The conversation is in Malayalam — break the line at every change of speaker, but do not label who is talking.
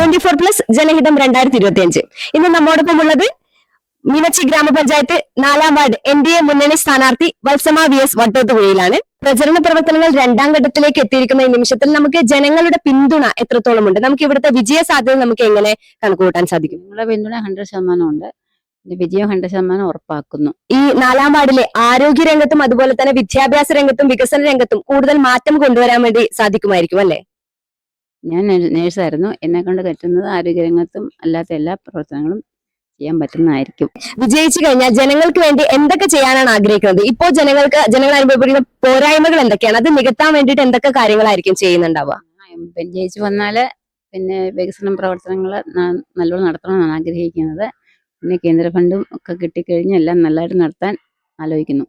ഫോർ പ്ലസ് ജനഹിതം രണ്ടായിരത്തി ഇരുപത്തി അഞ്ച് ഇന്ന് നമ്മോടൊപ്പം ഉള്ളത് മീനച്ചി ഗ്രാമപഞ്ചായത്ത് നാലാം വാർഡ് എൻ ഡി എ മുന്നണി സ്ഥാനാർത്ഥി വത്സമ വി എസ് വട്ടോത്തുപുഴയിലാണ്. പ്രചരണ പ്രവർത്തനങ്ങൾ രണ്ടാം ഘട്ടത്തിലേക്ക് എത്തിയിരിക്കുന്ന ഈ നിമിഷത്തിൽ നമുക്ക് ജനങ്ങളുടെ പിന്തുണ എത്രത്തോളം ഉണ്ട് നമുക്ക് ഇവിടുത്തെ വിജയ സാധ്യത നമുക്ക് എങ്ങനെ കണക്കുകൂട്ടാൻ സാധിക്കും?
നിങ്ങളുടെ പിന്തുണ ഹൺഡ്രഡ് ശതമാനം ഉണ്ട് വിജയം ഹൺഡ്രഡ് ശതമാനം ഉറപ്പാക്കുന്നു.
ഈ നാലാം വാർഡിലെ ആരോഗ്യ രംഗത്തും അതുപോലെ തന്നെ വിദ്യാഭ്യാസ രംഗത്തും വികസന രംഗത്തും കൂടുതൽ മാറ്റം കൊണ്ടുവരാൻ വേണ്ടി സാധിക്കുമായിരിക്കും അല്ലെ?
ഞാൻ നേഴ്സായിരുന്നു. എന്നെ കൊണ്ട് പറ്റുന്നത് ആരോഗ്യരംഗത്തും അല്ലാത്ത എല്ലാ പ്രവർത്തനങ്ങളും ചെയ്യാൻ പറ്റുന്നതായിരിക്കും.
വിജയിച്ചു കഴിഞ്ഞാൽ ജനങ്ങൾക്ക് വേണ്ടി എന്തൊക്കെ ചെയ്യാനാണ് ആഗ്രഹിക്കുന്നത്? ഇപ്പോൾ ജനങ്ങൾക്ക് ജനങ്ങൾ അനുഭവപ്പെടുന്ന പോരായ്മകൾ എന്തൊക്കെയാണ്? അത് നികത്താൻ വേണ്ടിയിട്ട് എന്തൊക്കെ കാര്യങ്ങളായിരിക്കും ചെയ്യുന്നുണ്ടാവുക?
ജയിച്ചു വന്നാൽ പിന്നെ വികസന പ്രവർത്തനങ്ങൾ നല്ലോണം നടത്തണമെന്നാണ് ആഗ്രഹിക്കുന്നത്. പിന്നെ കേന്ദ്ര ഫണ്ടും ഒക്കെ കിട്ടിക്കഴിഞ്ഞ് എല്ലാം നല്ലതായിട്ട് നടത്താൻ ആലോചിക്കുന്നു.